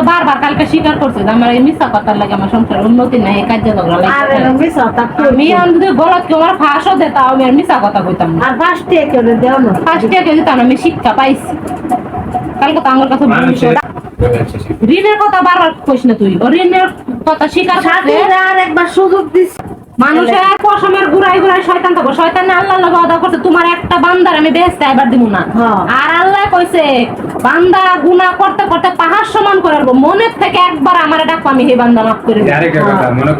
তো বারবার কালকে স্বীকার করছে যে আমার এই মিথ্যা কথার লাগে আমার সংসার উন্নতি নাই এই কার্য ঝগড়া আর লাগে আমি যদি বলত কি আমার ফাঁসও দে তাও আমি আর মিথ্যা কথা কইতাম না। আর ফার্স্টে কেউ দেও না? ফার্স্ট কেউ দিতাম আমি শিক্ষা পাইছি। কালকে তো আমার কাছে মানুষের ঋণের কথা বারবার কইস না তুই। ঋণের কথা স্বীকার আর একবার সুযোগ দিস। মানুষের পশমের ঘুরাই ঘুরাই শয়তান থাকো শয়তান আল্লাহ আল্লাহ করছে তোমার একটা বান্দার আমি বেহেস্তে এবার দিব না। হ্যাঁ। আর আল্লাহ কইছে বান্দা গুনাহ করতে করতে পাহাড় সমান করে মনের থেকে একবার আমার আমি হে বান্দা মাফ করে মনে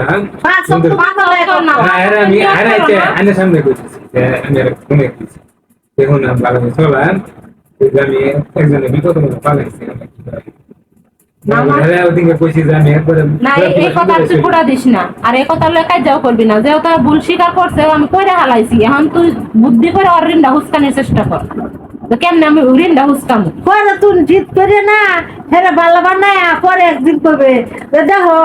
হ্যাঁ? পাঁচ সুন্দর। পাঁচ এখন না। আরে আমি আরে আইতে আনে সামনে কইতেছি যে আমি আর ফোনে কইছি। দেখুন আমি একজনের বিপদ পালাইছি ভুল স্বীকার করছে আমি কইরা হালাইছি। এখন তুই বুদ্ধি করে ওর ঋণটা হুসকানির চেষ্টা কর। তো আমি ঋণটা হুসকামু? পরে তুই জিত করে না হেরে ভালো বানায় পরে একদিন করবে দেখো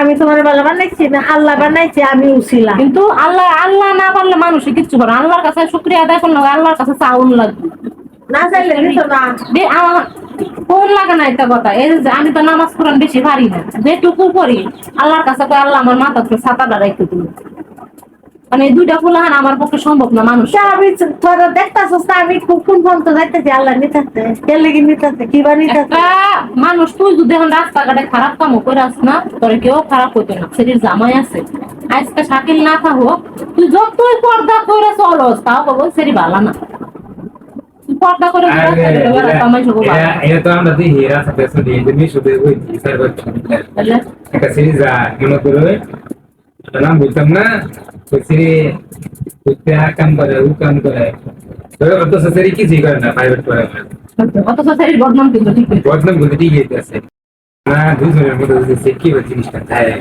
আমি তোমার ভালো বানাইছি না আল্লাহ বানাইছে আমি উছিলাম। কিন্তু আল্লাহ আল্লাহ না পারলে মানুষে কিচ্ছু করে। আল্লাহর কাছে শুক্রিয়া আদায় করলে আল্লাহর কাছে চাউন লাগবে। না চাইলে না। আমার কোন লাগে না একটা কথা। এই যে আমি তো নামাজ কোরআন বেশি পারি না। যেটুকু করি আল্লাহর কাছে কই আল্লাহ আমার মাথা থেকে ছাতাটা রেখে দিল মানে দুইটা ফুলাহান আমার পক্ষে সম্ভব না মানুষ। তা আমি তোরা দেখতাছিস আমি কোন কোন পর্যন্ত যাইতেছি আল্লাহ নিতাছে। কে লেগে নিতাছে কিবা নিতাছে? একটা মানুষ তুই যদি এখন রাস্তাঘাটে খারাপ কামও করে আস না তোর কেউ খারাপ হইতো না। সেটির জামাই আছে। আজকে শাকিল না থাকো তুই যতই পর্দা করে চলস তাও বলব সেটি ভালো না। পর্দা করে ভালো। এটা- তো আমরা দেখি রাস্তাতে শুনি যে মিশুদের ওই সার্ভার তাহলে? একটা সিরিজ মনে করো। একটা নাম বলতাম না ওই সিরিজ আর কাম করে ও কাম করে। অত সিরি কিছুই করে না প্রাইভেট করে অথচ সেটির বদনাম কিন্তু ঠিক বদনাম বলতে ঠিকই আছে না দুজনের মধ্যে হচ্ছে কি ওই জিনিসটা থাকে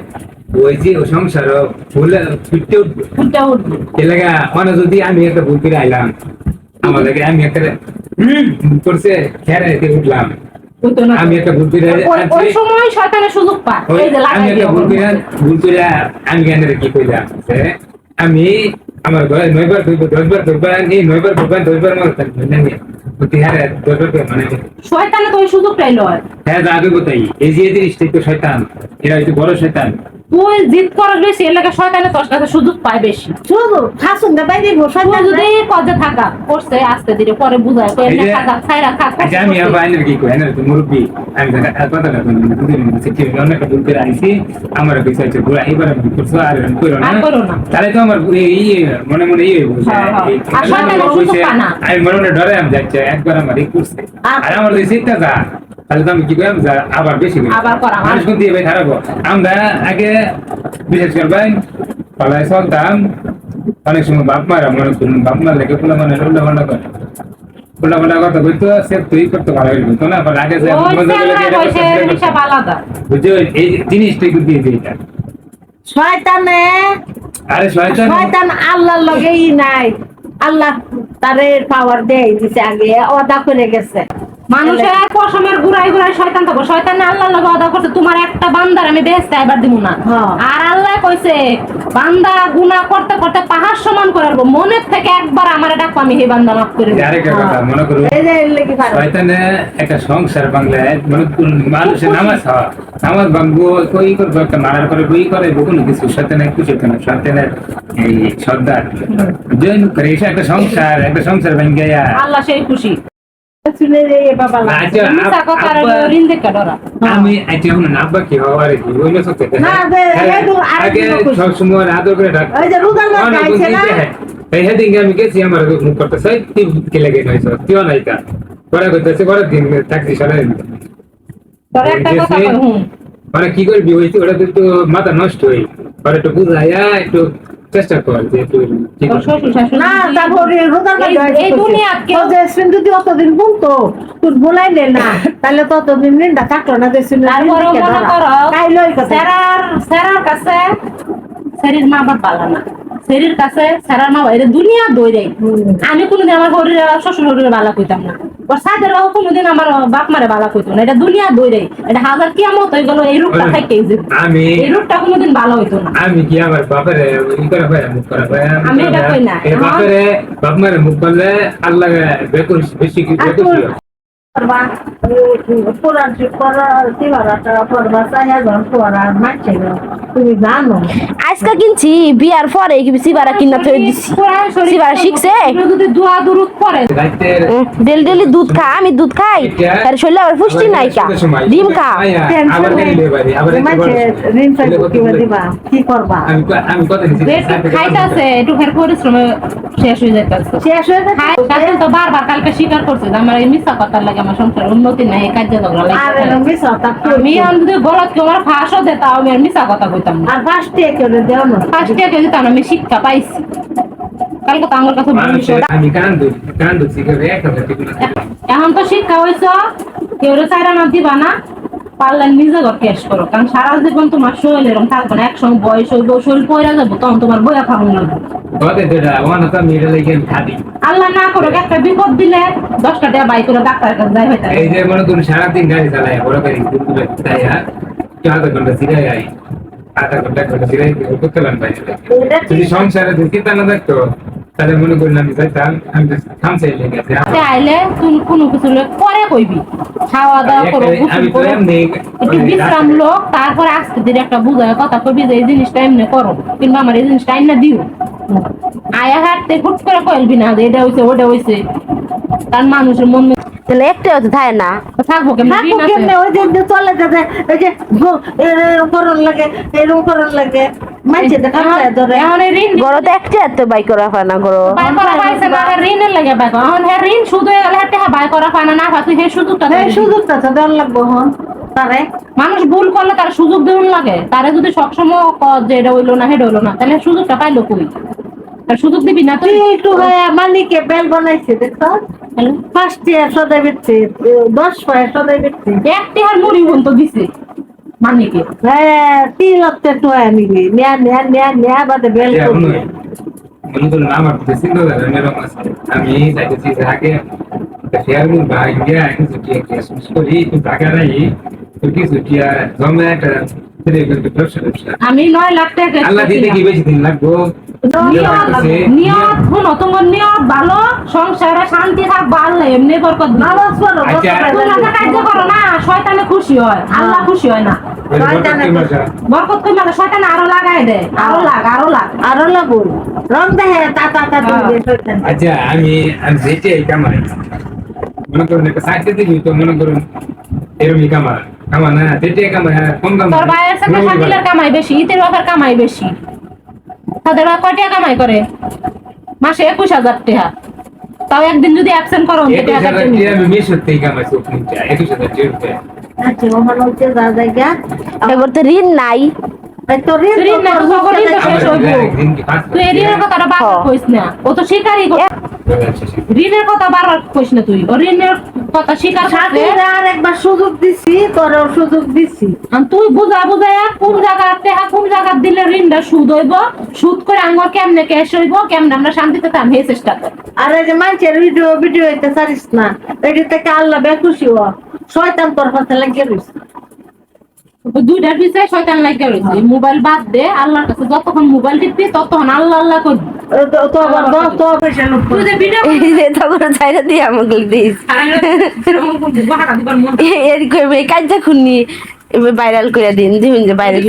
ওই যে ও সংসার ফুলে ফুটতে উঠবে। ফুটটা উঠবে। এ লাগা মানে যদি আমি একটা ভুল করে আইলাম আমাদেরকে আমি একটা করছে উঠলাম। আমি একটা ভুল করে ওই- সময় শয়তানের সুযোগ পায় এই যে আমি লাগাই একটা দিও ভুল করে ভুল করে আমি জ্ঞানের কি কইলাম? আমি আমার ঘরে নয়বার ধরবো দশবার ধরবার এই নয়বার ধরবার দশবার আমার মানে প্রতি হারে দশবার করে মানে শয়তানে তো ওই সুযোগটাই লয়। হ্যাঁ যাবে কোথায়? এই যে জিনিসটাই তো শয়তান এরা হচ্ছে বড় শয়তান। তুই জিদ করার বেশি এলাকা শয়তানের তোর কাছে সুযোগ পায় বেশি। শুধু খাসুন দে বাইরে বসা তুই যদি পদে থাকা করছে আস্তে ধীরে পরে বুঝায় কই এই থাকা ছাইরা আচ্ছা আমি আইনের কি কই তো মুরব্বী আমি তো আর কথা না করে আইছি আমার কিছু আছে ঘুরা এবার আমি করছ আর আমি করো না। আর করো না। তাহলে তো আমার এই এই মনে মনে ইয়ে বুঝছে হ্যাঁ, হ্যাঁ। এই আর শয়তানের সুযোগ পায় না। আমি মনে মনে ডরে আমি যাচ্ছে একবার আমার এই করছে। আর- আর আমার চিন্তা যা। তাহলে তো আমি কি করলাম আবার বেশি আবার করা, মানুষ কিন্তু এবার খারাপ আমরা আগে বিশেষ পালায় চলতাম অনেক সময় বাপ মারা মনে করুন বাপ মার লেগে ফুলা মানে উল্টা পাল্টা করে। উল্টা পাল্টা কথা বলতো সে তুই করতে ভালো হইল তো না আগে যে বুঝছ এই জিনিসটা একটু দিয়ে দিই এটা। শয়তানে আরে শয়তান। শয়তান আল্লাহর লগে ই নাই। আল্লাহ তারে পাওয়ার দেয় দিছে আগে ওদা করে গেছে। মানুষের পশমের ঘুরাই ঘুরাই শয়তান থাকো শয়তানে আল্লাহ লাগে ওয়াদা করছে তোমার একটা বান্দার আমি বেহেস্তে এবার দিব না। হ্যাঁ। আর আল্লাহ কইছে বান্দা গুনাহ করতে করতে পাহাড় সমান করে মনের থেকে একবার আমার ডাকবো আমি হে বান্দা মাফ করে দেব। আরেকটা কথা মনে পারে? শয়তানে একটা সংসার বাংলায় মনে মানুষের নামাজ হওয়া নামাজ ভাঙবো কই করব একটা মারার করে বই করে কোনো কিছু শয়তানে কিছু কেন শয়তানের এই সর্দার জৈন করে এসে একটা সংসার একটা সংসার ভেঙে আল্লাহ সেই খুশি। আমি আচ্ছা এখন আব্বা কি হওয়া কি? ওই মেসো থেকে না, যে- এই তো আরেক আগে দিনও কইছি। সব সময় আদর করে ডাক ওই যে রোজার লোক অনেক আইছে না? দিন দেখে। এই হেদিন আমি গেছি আমার মুখ করতে চাই কে লেগে নয়ছ তুই নাই তা পরে করতেছে পরে দিন থাকছি মানে কি করবি ওটা তো মাথা নষ্ট হই পরে একটু বুঝাইয়া একটু চেষ্টা কর যে একটু কি তোর করবি। শ্বশুর শাশুড়ি না যদি- তারপরে রোজার লোক এই- আইছে এই কইছে, দুনিয়া কেউ- তো যে সিন যদি অতদিন বলতো তুই বলাইলে না তাহলে ততদিন নিন্দা থাকতো না যে সিন তারপরে মনে করো তাইলে ওই কথা সেরার সেরার কাছে শরীর মা বাপ ভালো না শরীর কাছে সারা মা এটা দুনিয়া দৌড়ে আমি কোনোদিন আমার শরীরে শ্বশুর শরীরে বালা কইতাম না। ওর সাদের বাবু কোনোদিন আমার বাপ মারে বালা কইতো না। এটা দুনিয়া দৌড়ে এটা হাজার কিয়ামত হয়ে গেল এই রূপটা থাকে আমি এই রূপটা কোনোদিন ভালো হইতো না। আমি কি আমার বাপের মুখ করে আমি এটা কই না। এই বাপের বাপ মারে মুখ করলে আল্লাহ বেকুর বেশি কি মারছে তুমি জানো। আজকে কিনছি বিয়ার পরে সিবারা কিনা থই দিছি। সিবারা শিখছে? দোয়া দুরুদ পড়ে ডেলি ডেলি দুধ খা আমি দুধ খাই। তার শরীরে আবার পুষ্টি নাই কা। ডিম খা। কি করবা? আমি আমি কথা দিছি যে খাইতেছে একটু ফের পরিশ্রমে শেষ হয়ে যাইতেছে। শেষ হয়ে তো বারবার কালকে স্বীকার করছে আমার এই মিথ্যা কথার লাগে আমার সংসার উন্নতি নাই এই কাজে ঝগড়া লাগে আমি আমি যদি গলত ফাঁসও দে আমি আর মিশা কথা কইতাম না। আর ফার্স্টে কেউ দেও না? ফার্স্টে কেউ দিতাম আমি শিক্ষা পাইছি। কালকে তো আমার কাছে আমি কান্দু কান্দু এখন তো শিক্ষা হয়েছ কেউ চাইরা না দিবা না। পারলে নিজে ঘর ক্যাশ করো। কারণ সারা জীবন তোমার শরীর এরকম থাকবে না। একসঙ্গে বয়স হইব শরীর পয়রা যাব তখন তোমার বইয়া লাগে খাদি আল্লাহ না করো একটা বিপদ দিলে দশটা টাকা বাই করে ডাক্তার কাছে যাই হইতে এই যে মনে করুন সারাদিন গাড়ি চালায় বড় গাড়ি তাই হ্যাঁ? আধা ঘণ্টা সিরাই আই আধা ঘণ্টা ঘণ্টা সিরাই করতে পারেন ভাই যদি সংসারে চিন্তা না থাকতো তাহলে মনে আমি যাইতাম আমি গেছে আইলে তুই কোনো কিছু লোক পরে কইবি। খাওয়া দাওয়া করো গোসল করো। একটু বিশ্রাম লোক তারপরে আস্তে ধীরে একটা বুঝায় কথা কবি যে এই জিনিসটা এমনি করো কিংবা আমার এই জিনিসটা আইনা দিও। আয়া হাঁটতে হুট করে কইলবি না যে এটা হইছে ওটা হইছে। কারণ মানুষের মন তাহলে একটা হতে থাকে না। থাকব কেমন? ওই যে চলে যাবে ওই যে এরকম করন লাগে এরকম করন লাগে। মানছে দেখা ধরে। এখন এই ঋণ গরতে একটা এত বাই করা হয় না গরো। বাই করা পাইছে না ঋণের লাগে বাই করা। এখন হ্যাঁ ঋণ সুদ গেলে বাই করা পায় না না পাচ্ছে সেই সুযোগটা এই সুযোগটা তো দেওয়ার লাগবো হন তারে। মানুষ ভুল করলে তার সুযোগ দেউন লাগে। তারে যদি সবসময় যে এটা হইল না হেটা হইল না তাহলে সুযোগটা পাইলো কই? তার সুযোগ দিবি না তুই? একটু মালিকে বেল বানাইছে দেখছ? ফার্স্ট ইয়ার সদাই বিচ্ছে দশ পায় সদাই বিচ্ছে। একটি আর মুড়ি বোন তো দিছে। মানিকে হ্যাঁ লক্ষের টয়া নিবি নেয়া নেয়া নেয়া নেয়া বাদে বেল যে করবি মনে মনে করুন আমার তো চিন্তা করে এরকম আছে আমি যাইতেছি যে আগে শেয়ারগুলো ভাই গিয়া কিছু টিয়া টিয়া সুস করি তো টাকা নাই তো জমা একটা আমি নয় লাখ টাকা আল্লাহ দিতে কি বেশি দিন লাগবো নিয়ত নিয়ত শুনো তোমার নিয়ত ভালো সংসারে শান্তি থাক ভালো এমনি বরকত আচ্ছা। করো না শয়তানে খুশি হয় আল্লাহ খুশি হয় না। বরকত কই মানে শয়তানে আরও লাগাই দেয় আরও লাগ আরও লাগ। আরও লাগুন। রং দেখে তা তা তা আচ্ছা আমি আমি যেটাই কামাই মনে করুন একটা দিবি তো মনে করুন এরমই কামা কামা না হ্যাঁ, কম তোর ভাইয়ের সাথে শাকিলের কামাই বেশি ইতের বাপের কামাই বেশি। তাদের বাপ কয় টাকা কামাই করে? মাসে একুশ হাজার টাকা। তাও একদিন যদি অ্যাবসেন্ট করো একুশ হাজার টাকা আমি মেশ কামাই চোখ নিচে একুশ হাজার টাকা আচ্ছা ওখানে হচ্ছে যা জায়গা। এবার তো ঋণ নাই। ঋণের কথাটা বারবার। কইস না। ও তো স্বীকারই ঋণের কথা বারবার কইস না তুই। ও ঋণের কথা স্বীকার করতে আর একবার সুযোগ দিছি সুযোগ দিছি। আর তুই বুঝা বুঝায়া কোন কোন জায়গা দিলে ঋণটা সুদ হইব? সুদ করে আঙ্গুর কেমনে ক্যাশ হইব? কেমনে আমরা শান্তিতে চেষ্টা কর আর এই যে মানুষের ভিডিও ভিডিও হইতে চারিস না। এটি থেকে আল্লাহ বেকুশি হ। শয়তান তোর কাছে লাগিয়ে রইছে। দুইটার পিছিয়ে শয়তান লাগে রয়েছে মোবাইল বাদ দে আল্লাহর কাছে যতক্ষণ মোবাইল টিপবি ততক্ষণ আল্লাহ আল্লাহ করবি। মন ভাইরাল করে দিন দিবেন যে ভাইরাল